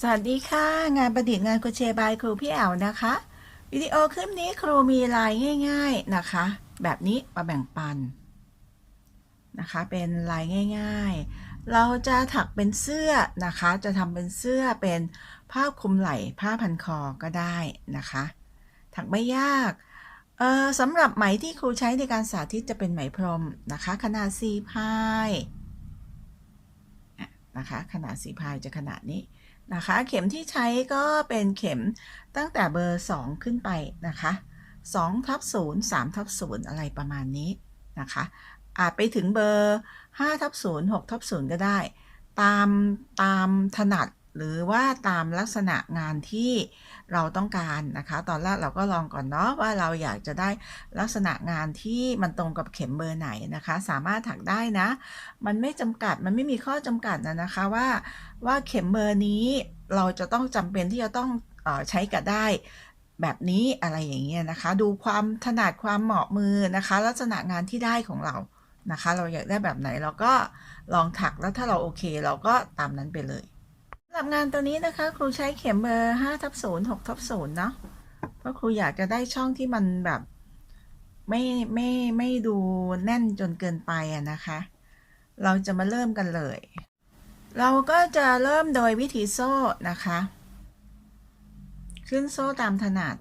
สวัสดีค่ะ งานประดิษฐ์งานกุเชบายครูพี่แอวนะคะ วิดีโอคลิปนี้ครูมีลายง่าย ๆนะคะ แบบนี้มาแบ่งปันนะคะ เป็นลายง่าย ๆ เราจะถักเป็นเสื้อนะคะ จะทำเป็นเสื้อเป็นผ้าคลุมไหล่ผ้าพันคอก็ได้นะคะ ถักไม่ยากเออสำหรับไหมที่ครูใช้ในการสาธิตจะเป็นไหมพรมนะคะ ขนาดสีพายนะคะขนาดสีพายจะขนาดนี้ นะคะ เข็มที่ใช้ก็เป็นเข็มตั้งแต่เบอร์ 2 ขึ้นไปนะคะ2ทับ0 3ทับ0อะไรประมาณนี้นะคะ อาจไปถึงเบอร์5ทับ0 6ทับ0ก็ได้ ตามตามถนัด หรือว่าตามลักษณะงานที่เราต้องการนะคะ ตอนแรกเราก็ลองก่อนเนาะว่าเราอยากจะได้ลักษณะงานที่มันตรงกับเข็มเบอร์ไหนนะคะ สามารถถักได้นะ มันไม่จำกัดมันไม่มีข้อจำกัดนะนะคะว่าว่าเข็มเบอร์นี้เราจะต้องจำเป็นที่จะต้องออใช้กับได้แบบนี้อะไรอย่างเงี้ยนะคะ ดูความถนัดความเหมาะมือนะคะ ลักษณะงานที่ได้ของเรานะคะ เราอยากได้แบบไหนเราก็ลองถักแล้วถ้าเราโอเค เราก็ตามนั้นไปเลย หรับงานตัวนี้นะคะ ครูใช้เข็มเบอร์5ทับ0 6ทับ0เนาะเพราะครูอยากจะได้ช่องที่มันแบบไม่ไม่ไม่ดูแน่นจนเกินไปอะนะคะ เราจะมาเริ่มกันเลย เราก็จะเริ่มโดยวิธีโซ่นะคะ ขึ้นโซ่ตามถนัด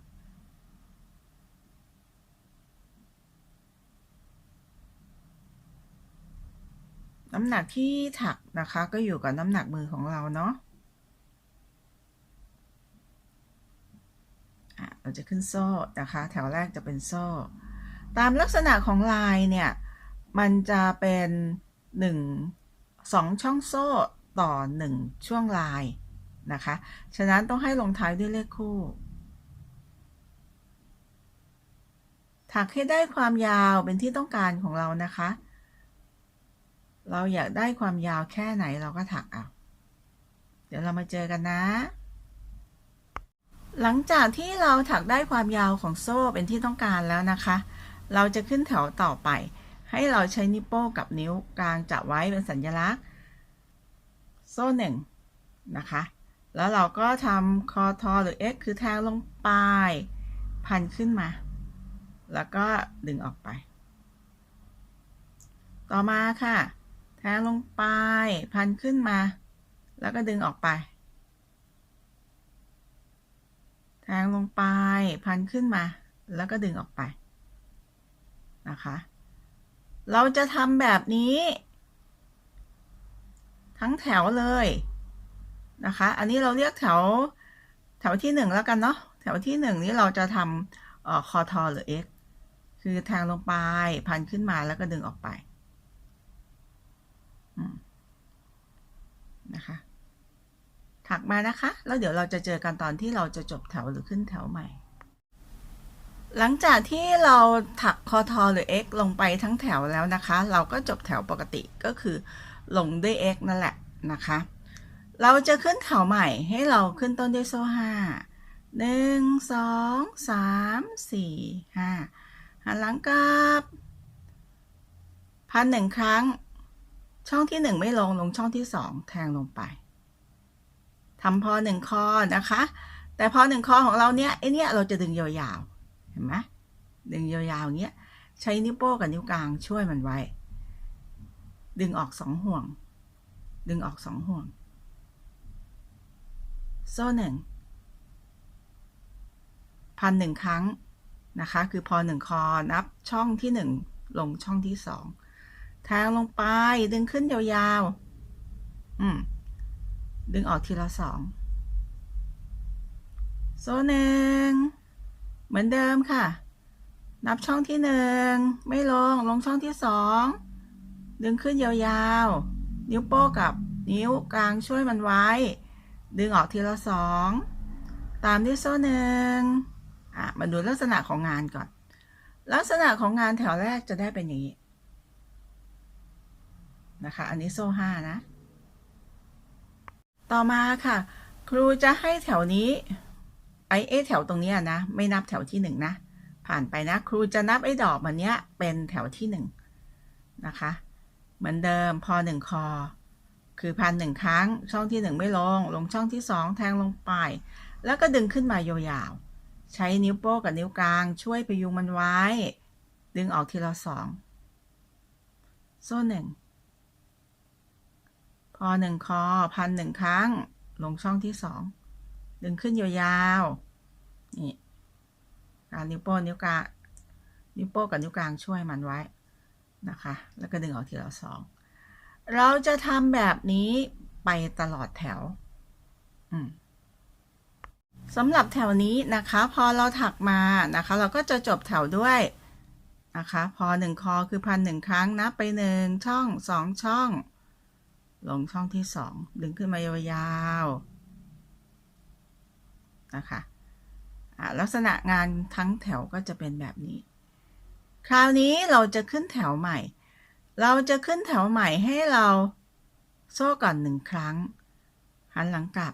น้ำหนักที่ถักนะคะ ก็อยู่กับน้ำหนักมือของเราเนาะ เราจะขึ้นโซ่นะคะ แถวแรกจะเป็นโซ่ ตามลักษณะของลายเนี่ย มันจะเป็นหนึ่งสองช่องโซ่ต่อ 1 ช่วงลายนะคะ ฉะนั้นต้องให้ลงท้ายด้วยเลขคู่ ถักให้ได้ความยาวเป็นที่ต้องการของเรานะคะ เราอยากได้ความยาวแค่ไหนเราก็ถักเอา เดี๋ยวเรามาเจอกันนะ หลังจากที่เราถักได้ความยาวของโซ่เป็นที่ต้องการแล้วนะคะ เราจะขึ้นแถวต่อไป ให้เราใช้นิ้วโป้งกับนิ้วกลางจับไว้เป็นสัญลักษณ์ โซ่หนึ่งนะคะ แล้วเราก็ทำคอทอหรือ x คือแทงลงไป พันขึ้นมา แล้วก็ดึงออกไป ต่อมาค่ะ แทงลงไป พันขึ้นมา แล้วก็ดึงออกไป แทงลงไปพันขึ้นมา แล้วก็ดึงออกไปนะคะ เราจะทำแบบนี้ ทั้งแถวเลยนะคะ อันนี้เราเรียกแถวแถวที่หนึ่งแล้วกันเนาะแถวที่หนึ่งนี้เราจะทำคอทอหรือ x คือแทงลงไปพันขึ้นมาแล้วก็ดึงออกไปนะคะ ถักมานะคะ แล้วเดี๋ยวเราจะเจอกันตอนที่เราจะจบแถวหรือขึ้นแถวใหม่ หลังจากที่เราถักคอทอหรือ x ลงไปทั้งแถวแล้วนะคะ เราก็จบแถวปกติก็คือลงด้วย x นั่นแหละนะคะ เราจะขึ้นแถวใหม่ให้เราขึ้นต้นด้วยโซ่ห้าหนึ่งสองสามสี่ห้าหันหลังกลับพันหนึ่งครั้ง ช่องที่หนึ่งไม่ลงลงช่องที่สองแทงลงไป ทำพอหนึ่งคอนะคะ แต่พอหนึ่งคอของเราเนี้ยไอเนี้ยเราจะดึงยาวๆเห็นไหมดึงยาวๆอย่างเงี้ยใช้นิ้วโป้งกับนิ้วกลางช่วยมันไว้ ดึงออกสองห่วง ดึงออกสองห่วง โซ่หนึ่งพันหนึ่งครั้งนะคะ คือพอหนึ่งคอนับช่องที่หนึ่งลงช่องที่สองแทงลงไปดึงขึ้นยาวๆ อืม ดึงออกทีละสองโซ่หนึ่งเหมือนเดิมค่ะ นับช่องที่หนึ่งไม่ลง ลงช่องที่สองดึงขึ้นยาวๆ นิ้วโป้งกับนิ้วกลางช่วยมันไว้ ดึงออกทีละสองตามด้วยโซ่หนึ่งอะมาดูลักษณะของงานก่อน ลักษณะของงานแถวแรกจะได้เป็นอย่างนี้นะคะ อันนี้โซ่ห้านะ ต่อมาค่ะ ครูจะให้แถวนี้ไอ้เอแถวตรงนี้นะ ไม่นับแถวที่หนึ่งนะ ผ่านไปนะ ครูจะนับไอ้ดอกมันเนี้ยเป็นแถวที่หนึ่งนะคะ เหมือนเดิมพอหนึ่งคอ คือพันหนึ่งครั้ง ช่องที่หนึ่งไม่ลง ลงช่องที่สองแทงลงไป แล้วก็ดึงขึ้นมายาวๆ ใช้นิ้วโป้งกับนิ้วกลาง ช่วยพยุงมันไว้ ดึงออกทีละสองโซ่หนึ่ง พอหนึ่งคอพันหนึ่งครั้ง ลงช่องที่สองดึงขึ้นยาวๆนี่การนิ้วโป้งนิ้วกลางนิ้วโป้งกับนิ้วกลางช่วยมันไว้นะคะ แล้วก็ดึงออกทีละสองเราจะทำแบบนี้ไปตลอดแถวสำหรับแถวนี้นะคะ พอเราถักมานะคะ เราก็จะจบแถวด้วยนะคะ พอหนึ่งคอคือพันหนึ่งครั้งนับไปหนึ่งช่องสองช่อง ลงช่องที่สองดึงขึ้นมายาวๆนะคะะลักษณะงานทั้งแถวก็จะเป็นแบบนี้ คราวนี้เราจะขึ้นแถวใหม่ เราจะขึ้นแถวใหม่ให้เราโซ่ก่อนหนึ่งครั้ง หันหลังกลับ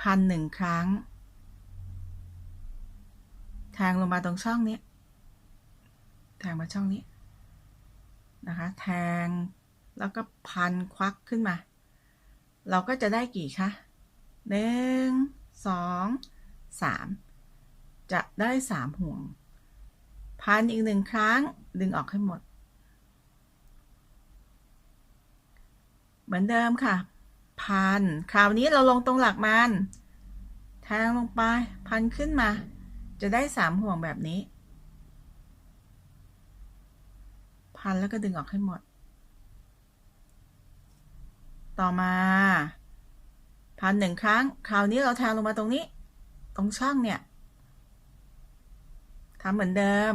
พันหนึ่งครั้ง แทงลงมาตรงช่องนี้ แทงมาช่องนี้นะคะ แทง แล้วก็พันควักขึ้นมา เราก็จะได้กี่คะหนึ่งสองสามจะได้สามห่วง พันอีกหนึ่งครั้งดึงออกให้หมด เหมือนเดิมค่ะ พัน คราวนี้เราลงตรงหลักมันแทงลงไป พันขึ้นมา จะได้สามห่วงแบบนี้ พันแล้วก็ดึงออกให้หมด ต่อมาพันหนึ่งครั้ง คราวนี้เราแทงลงมาตรงนี้ ตรงช่องเนี่ยทำเหมือนเดิม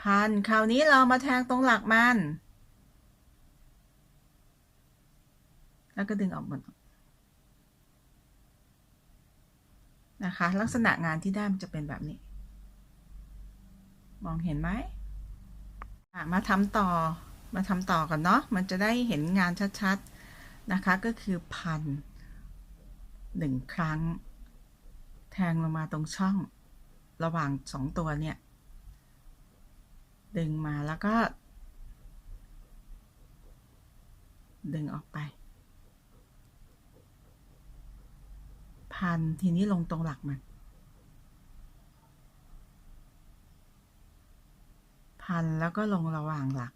พันคราวนี้เรามาแทงตรงหลักมัน แล้วก็ดึงออกหมดนะคะ ลักษณะงานที่ได้มันจะเป็นแบบนี้ มองเห็นไหม มาทำต่อมาทำต่อกันเนาะมันจะได้เห็นงานชัดๆนะคะ ก็คือพันหนึ่งครั้ง แทงลงมาตรงช่องระหว่างสองตัวเนี่ย ดึงมาแล้วก็ ดึงออกไป พันทีนี้ลงตรงหลักมัน พันแล้วก็ลงระหว่างหลัก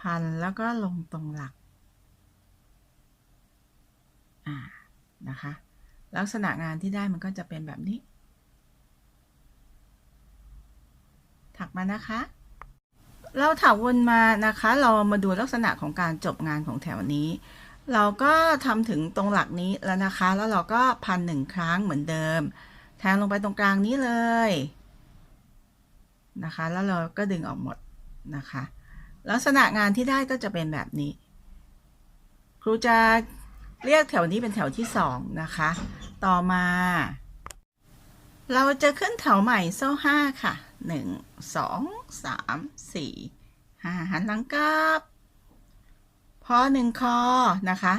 พันแล้วก็ลงตรงหลักอ่านะคะ ลักษณะงานที่ได้มันก็จะเป็นแบบนี้ ถักมานะคะ เราถักวนมานะคะ เรามาดูลักษณะของการจบงานของแถวนี้ เราก็ทำถึงตรงหลักนี้แล้วนะคะ แล้วเราก็พันหนึ่งครั้งเหมือนเดิมแทงลงไปตรงกลางนี้เลย นะคะ แล้วเราก็ดึงออกหมดนะคะ ลักษณะงานที่ได้ก็จะเป็นแบบนี้ ครูจะเรียกแถวนี้เป็นแถวที่สองนะคะ ต่อมา เราจะขึ้นแถวใหม่โซ่ห้าค่ะหนึ่งสองสามสี่ห้าหันหลังกลับพอหนึ่งคอนะคะ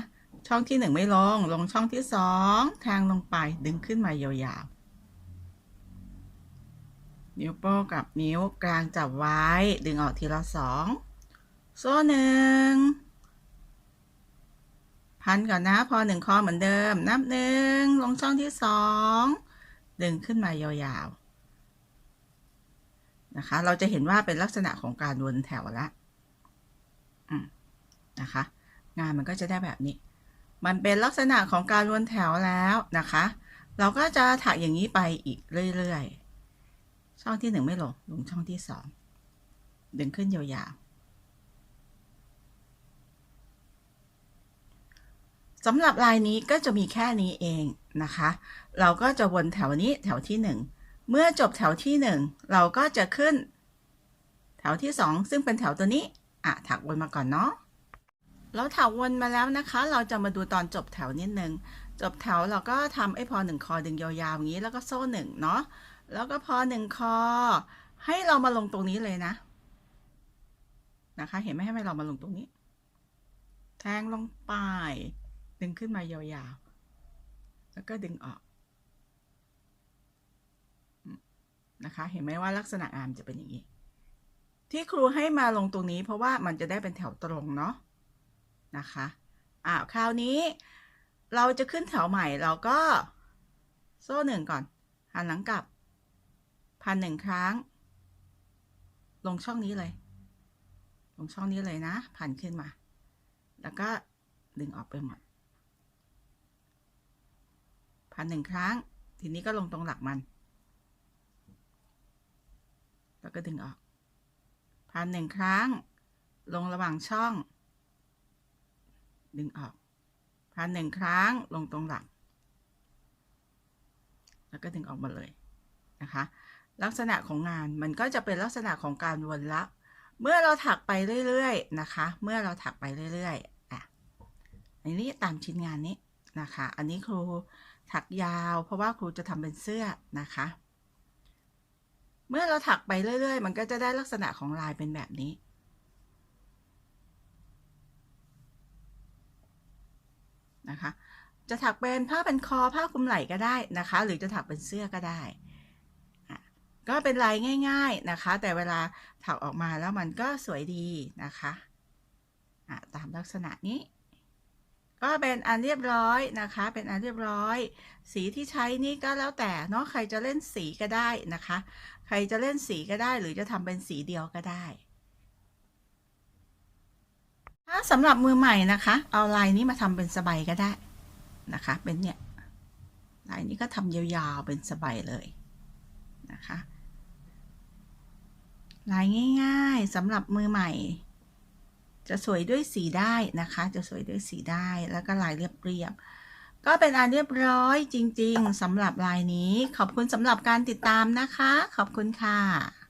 ช่องที่หนึ่งไม่ลง ลงช่องที่สองแทงลงไปดึงขึ้นมายาวๆ นิ้วโป้งกับนิ้วกลางจับไว้ ดึงออกทีละสองโซ่หนึ่งพันก่อนนะพอหนึ่งคอเหมือนเดิม นับหนึ่งลงช่องที่สองดึงขึ้นมายาวๆนะคะ เราจะเห็นว่าเป็นลักษณะของการวนแถวละนะคะ งานมันก็จะได้แบบนี้ มันเป็นลักษณะของการวนแถวแล้วนะคะ เราก็จะถักอย่างนี้ไปอีกเรื่อยๆ ช่องที่หนึ่งไม่ลง ลงช่องที่สองดึงขึ้นยาวๆสำหรับลายนี้ก็จะมีแค่นี้เองนะคะ เราก็จะวนแถวนี้แถวที่หนึ่งเมื่อจบแถวที่หนึ่งเราก็จะขึ้น แถวที่สองซึ่งเป็นแถวตัวนี้อะถักวนมาก่อนเนาะแล้วถักวนมาแล้วนะคะ เราจะมาดูตอนจบแถวนิดนึง จบแถวเราก็ทำไอ้พอหนึ่งคอดึงยาวๆอย่างนี้แล้วก็โซ่หนึ่งเนาะ แล้วก็พอหนึ่งคอ ให้เรามาลงตรงนี้เลยนะ นะคะ เห็นไหมให้เรามาลงตรงนี้ แทงลงไป ดึงขึ้นมายาวๆ แล้วก็ดึงออก นะคะ เห็นไหมว่าลักษณะงานจะเป็นอย่างนี้ ที่ครูให้มาลงตรงนี้ เพราะว่ามันจะได้เป็นแถวตรงเนาะ นะคะอ่าคราวนี้เราจะขึ้นแถวใหม่เราก็โซ่หนึ่งก่อนหันหลังกลับ พันหนึ่งครั้ง ลงช่องนี้เลย ลงช่องนี้เลยนะ พันขึ้นมา แล้วก็ดึงออกไปหมดพันหนึ่งครั้ง ทีนี้ก็ลงตรงหลักมัน แล้วก็ดึงออก พันหนึ่งครั้ง ลงระหว่างช่อง ดึงออก พันหนึ่งครั้ง ลงตรงหลัก แล้วก็ดึงออกมาเลยนะคะ ลักษณะของงานมันก็จะเป็นลักษณะของการวนละเมื่อเราถักไปเรื่อยๆนะคะ เมื่อเราถักไปเรื่อยๆอะอันนี้ตามชิ้นงานนี้นะคะ อันนี้ครูถักยาว เพราะว่าครูจะทำเป็นเสื้อนะคะ เมื่อเราถักไปเรื่อย ๆ มันก็จะได้ลักษณะของลายเป็นแบบนี้นะคะ จะถักเป็นผ้าเป็นคอผ้าคลุมไหล่ก็ได้นะคะ หรือจะถักเป็นเสื้อก็ได้ ก็เป็นลายง่าย ๆนะคะ แต่เวลาถักออกมาแล้วมันก็สวยดีนะคะะตามลักษณะนี้ ก็เป็นอันเรียบร้อยนะคะ เป็นอันเรียบร้อย สีที่ใช้นี่ก็แล้วแต่เนาะใครจะเล่นสีก็ได้นะคะ ใครจะเล่นสีก็ได้หรือจะทำเป็นสีเดียวก็ได้ถ้าสำหรับมือใหม่นะคะ เอาลายนี้มาทำเป็นสบายก็ได้นะคะ เป็นเนี่ยลายนี้ก็ทำยาวๆเป็นสบายเลยนะคะ ลายง่าย ๆสำหรับมือใหม่ จะสวยด้วยสีได้นะคะ จะสวยด้วยสีได้แล้วก็ลายเรียบๆก็เป็นอันเรียบร้อยจริง ๆสำหรับลายนี้ ขอบคุณสำหรับการติดตามนะคะ ขอบคุณค่ะ